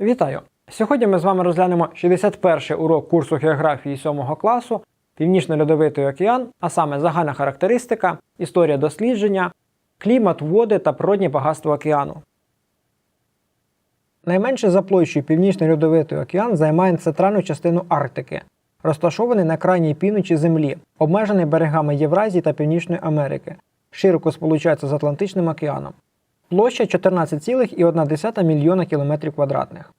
Вітаю! Сьогодні ми з вами розглянемо 61-й урок курсу географії 7 класу Північно-Льодовитий океан, а саме загальна характеристика, історія дослідження, клімат, води та природні багатства океану. Найменше за площею Північно-Льодовитий океан займає центральну частину Арктики, розташований на крайній півночі Землі, обмежений берегами Євразії та Північної Америки, широко сполучається з Атлантичним океаном. Площа 14,1 мільйона кілометрів квадратних.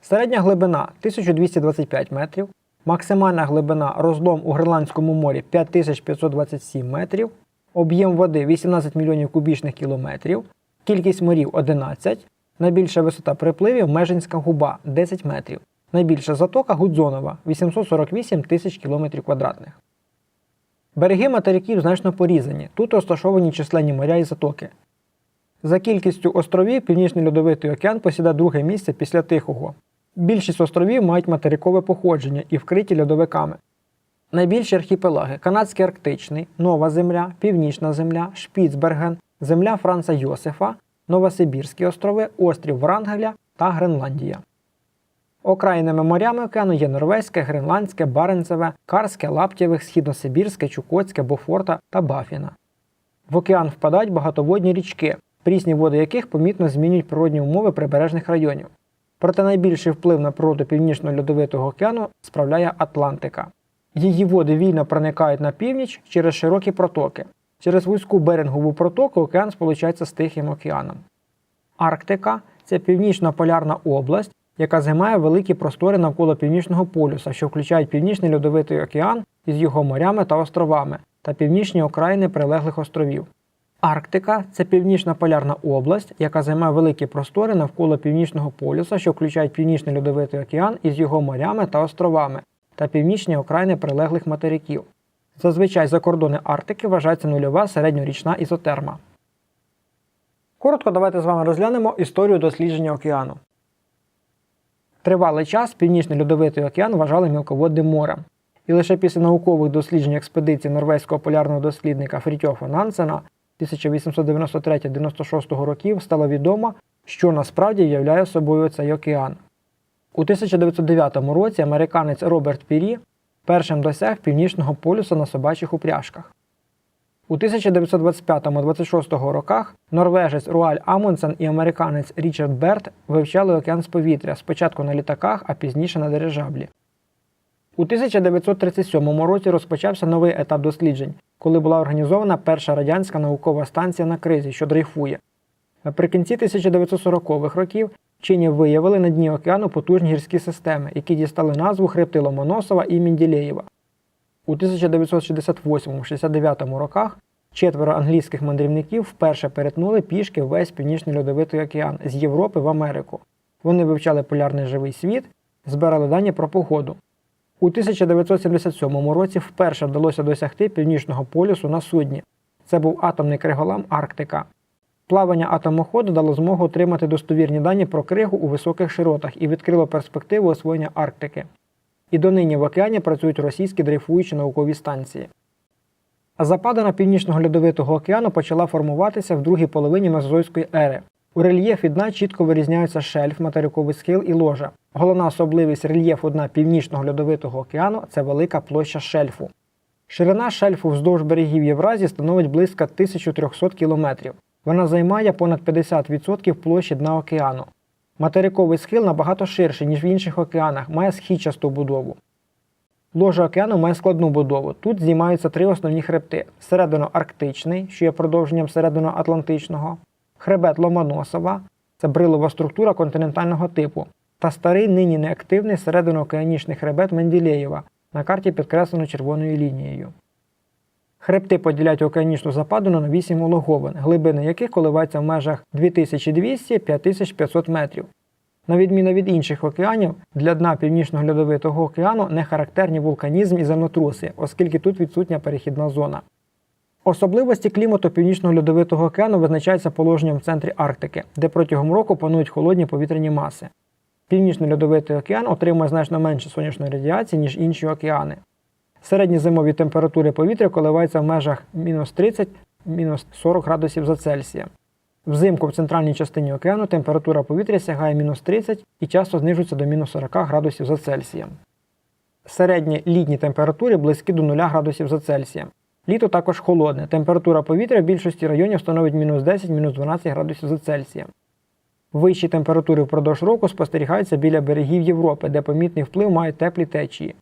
Середня глибина 1225 метрів, максимальна глибина розлом у Гренландському морі 5527 метрів, об'єм води 18 мільйонів кубічних кілометрів, кількість морів 11, найбільша висота припливів Межинська губа 10 метрів, найбільша затока Гудзонова 848 тисяч кілометрів квадратних. Береги материків значно порізані. Тут розташовані численні моря і затоки. За кількістю островів Північний Льодовитий океан посідає друге місце після Тихого. Більшість островів мають материкове походження і вкриті льодовиками. Найбільші архіпелаги Канадський Арктичний, Нова Земля, Північна Земля, Шпіцберген, Земля Франца Йосифа, Новосибірські острови, острів Врангеля та Гренландія. Окраїнними морями океану є Норвезьке, Гренландське, Баренцеве, Карське, Лаптєвих, Східносибірське, Чукотське, Бофорта та Бафіна. В океан впадають багатоводні річки, прісні води яких помітно змінюють природні умови прибережних районів. Проте найбільший вплив на природу Північно-Льодовитого океану справляє Атлантика. Її води вільно проникають на північ через широкі протоки. Через вузьку берингову протоку океан сполучається з Тихим океаном. Арктика це північна полярна область, яка займає великі простори навколо північного полюса, що включають Північний Льодовитий океан із його морями та островами та північні окраїни прилеглих островів. Арктика це північна полярна область, яка займає великі простори навколо північного полюса, що включають Північний Льодовитий океан із його морями та островами та північні окраїни прилеглих материків. Зазвичай за кордони Арктики вважається нульова середньорічна ізотерма. Коротко давайте з вами розглянемо історію дослідження океану. Тривалий час Північний Льодовитий океан вважали мілководним морем. І лише після наукових досліджень експедиції норвезького полярного дослідника Фрітьофа Нансена 1893-96 років стало відомо, що насправді являє собою цей океан. У 1909 році американець Роберт Пірі першим досяг північного полюса на собачих упряжках. У 1925-26 роках норвежець Руаль Амундсен і американець Річард Берт вивчали океан з повітря спочатку на літаках, а пізніше на дирижаблі. У 1937 році розпочався новий етап досліджень, коли була організована перша радянська наукова станція на кризі, що дрейфує. Наприкінці 1940-х років вчені виявили на дні океану потужні гірські системи, які дістали назву хребти Ломоносова і Мінділеєва. У 1968-69 роках четверо англійських мандрівників вперше перетнули пішки весь північний льодовитий океан з Європи в Америку. Вони вивчали полярний живий світ, збирали дані про погоду. У 1977 році вперше вдалося досягти північного полюсу на судні. Це був атомний криголам Арктика. Плавання атомоходу дало змогу отримати достовірні дані про кригу у високих широтах і відкрило перспективу освоєння Арктики. І донині в океані працюють російські дрейфуючі наукові станції. А западина Північного льодовитого океану почала формуватися в другій половині Мезозойської ери. У рельєфі дна чітко вирізняються шельф, материковий схил і ложа. Головна особливість рельєфу дна Північного льодовитого океану це велика площа шельфу. Ширина шельфу вздовж берегів Євразії становить близько 1300 км. Вона займає понад 50% площі дна океану. Материковий схил набагато ширший, ніж в інших океанах, має східчасту будову. Ложа океану має складну будову. Тут знімаються три основні хребти: середино-арктичний, що є продовженням середино-атлантичного, хребет Ломоносова це брилова структура континентального типу, та старий нині неактивний серединоокеанічний хребет Менділеєва, на карті підкреслено червоною лінією. Хребти поділяють океанічну западину на 8 улоговин, глибини яких коливаються в межах 2200-5500 метрів. На відміну від інших океанів, для дна Північного льодовитого океану не характерні вулканізм і землетруси, оскільки тут відсутня перехідна зона. Особливості клімату Північного льодовитого океану визначаються положенням в центрі Арктики, де протягом року панують холодні повітряні маси. Північний льодовитий океан отримує значно менше сонячної радіації, ніж інші океани. Середні зимові температури повітря коливаються в межах мінус 30 мінус 40 градусів за Цельсієм. Взимку в центральній частині океану температура повітря сягає мінус 30 і часто знижується до мінус 40 градусів за Цельсієм. Середні літні температури близькі до 0 градусів за Цельсієм. Літо також холодне. Температура повітря в більшості районів становить мінус 10-12 градусів за Цельсієм. Вищі температури впродовж року спостерігаються біля берегів Європи, де помітний вплив мають теплі течії.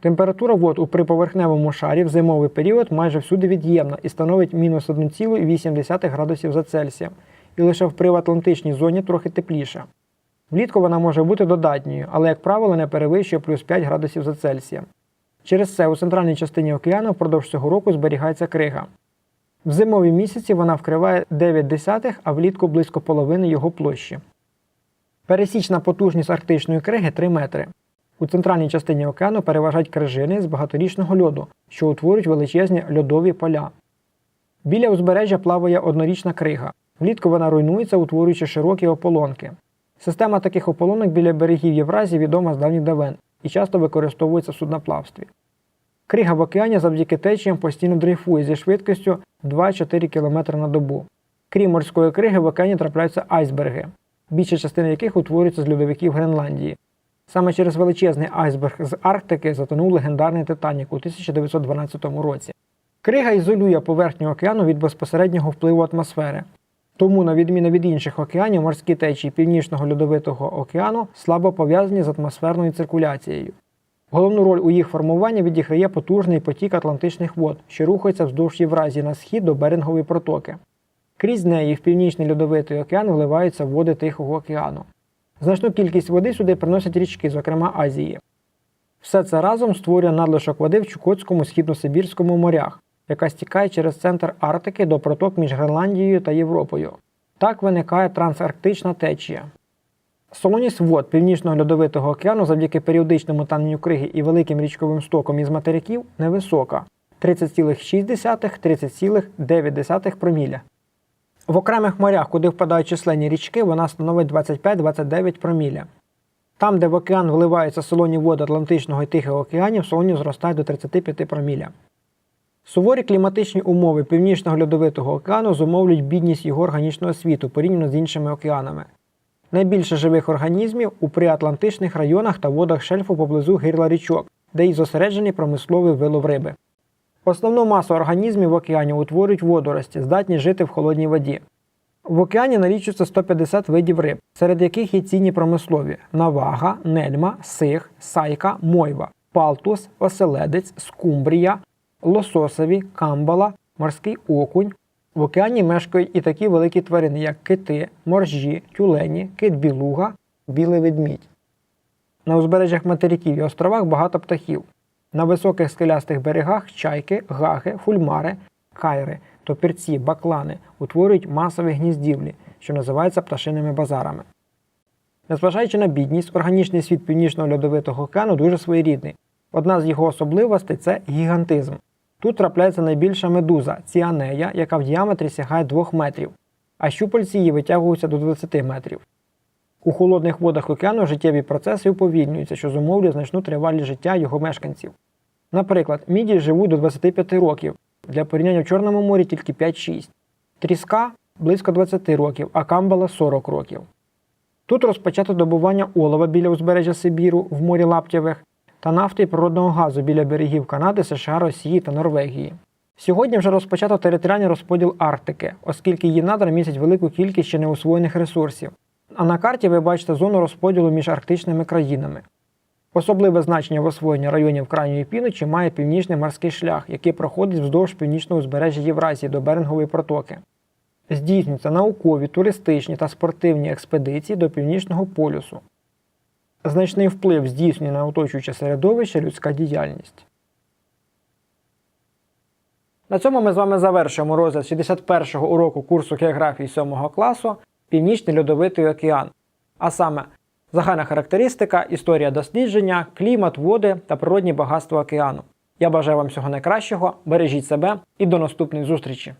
Температура вод у приповерхневому шарі в зимовий період майже всюди від'ємна і становить мінус 1,8 градусів за Цельсієм, і лише в приватлантичній зоні трохи тепліша. Влітку вона може бути додатньою, але, як правило, не перевищує плюс 5 градусів за Цельсієм. Через це у центральній частині океану впродовж цього року зберігається крига. В зимові місяці вона вкриває 9 десятих, а влітку близько половини його площі. Пересічна потужність арктичної криги 3 метри. У центральній частині океану переважають крижини з багаторічного льоду, що утворюють величезні льодові поля. Біля узбережжя плаває однорічна крига. Влітку вона руйнується, утворюючи широкі ополонки. Система таких ополонок біля берегів Євразії відома з давніх давен і часто використовується в судноплавстві. Крига в океані завдяки течіям постійно дрейфує зі швидкістю 2-4 км на добу. Крім морської криги, в океані трапляються айсберги, більша частина яких утворюється з льодовиків Гренландії. Саме через величезний айсберг з Арктики затонув легендарний Титанік у 1912 році. Крига ізолює поверхню океану від безпосереднього впливу атмосфери. Тому, на відміну від інших океанів, морські течії Північного льодовитого океану слабо пов'язані з атмосферною циркуляцією. Головну роль у їх формуванні відіграє потужний потік Атлантичних вод, що рухається вздовж Євразії на схід до Берингової протоки. Крізь неї в північний льодовитий океан вливаються води Тихого океану. Значну кількість води сюди приносять річки, зокрема Азії. Все це разом створює надлишок води в Чукотському східно-сибірському морях, яка стікає через центр Арктики до проток між Гренландією та Європою. Так виникає трансарктична течія. Солоність вод Північного льодовитого океану завдяки періодичному таненню криги і великим річковим стоком із материків невисока 30,6-30,9 проміля. В окремих морях, куди впадають численні річки, вона становить 25-29 проміля. Там, де в океан вливаються солоні води Атлантичного і Тихого океанів, солоність зростає до 35 проміля. Суворі кліматичні умови Північного льодовитого океану зумовлюють бідність його органічного світу порівняно з іншими океанами. Найбільше живих організмів у приатлантичних районах та водах шельфу поблизу гирла річок, де й зосереджений промисловий вилов риби. Основну масу організмів в океані утворюють водорості, здатні жити в холодній воді. В океані налічується 150 видів риб, серед яких є цінні промислові навага, нельма, сих, сайка, мойва, палтус, оселедець, скумбрія, лососові, камбала, морський окунь. В океані мешкають і такі великі тварини, як кити, моржі, тюлені, кит-білуга, білий ведмідь. На узбережжях материків і островах багато птахів. На високих скелястих берегах чайки, гаги, фульмари, кайри, топірці, баклани утворюють масові гніздівлі, що називаються пташиними базарами. Незважаючи на бідність, органічний світ Північного льодовитого океану дуже своєрідний. Одна з його особливостей це гігантизм. Тут трапляється найбільша медуза ціанея, яка в діаметрі сягає 2 метрів, а щупальці її витягуються до 20 метрів. У холодних водах океану життєві процеси уповільнюються, що зумовлює значну тривалість життя його мешканців. Наприклад, міді живуть до 25 років, для порівняння в Чорному морі тільки 5-6, тріска близько 20 років, а камбала 40 років. Тут розпочато добування олова біля узбережжя Сибіру в морі Лаптєвих та нафти і природного газу біля берегів Канади, США, Росії та Норвегії. Сьогодні вже розпочато територіальний розподіл Арктики, оскільки її надра містять велику кількість ще неосвоєних ресурсів. А на карті ви бачите зону розподілу між арктичними країнами. Особливе значення в освоєнні районів крайньої півночі має північний морський шлях, який проходить вздовж північного узбережжя Євразії до Берингової протоки. Здійснюються наукові, туристичні та спортивні експедиції до північного полюсу. Значний вплив здійснює на оточуюче середовище людська діяльність. На цьому ми з вами завершуємо розгляд 61-го уроку курсу географії 7 класу Північний льодовитий океан, а саме загальна характеристика, історія дослідження, клімат, води та природні багатства океану. Я бажаю вам всього найкращого, бережіть себе і до наступної зустрічі!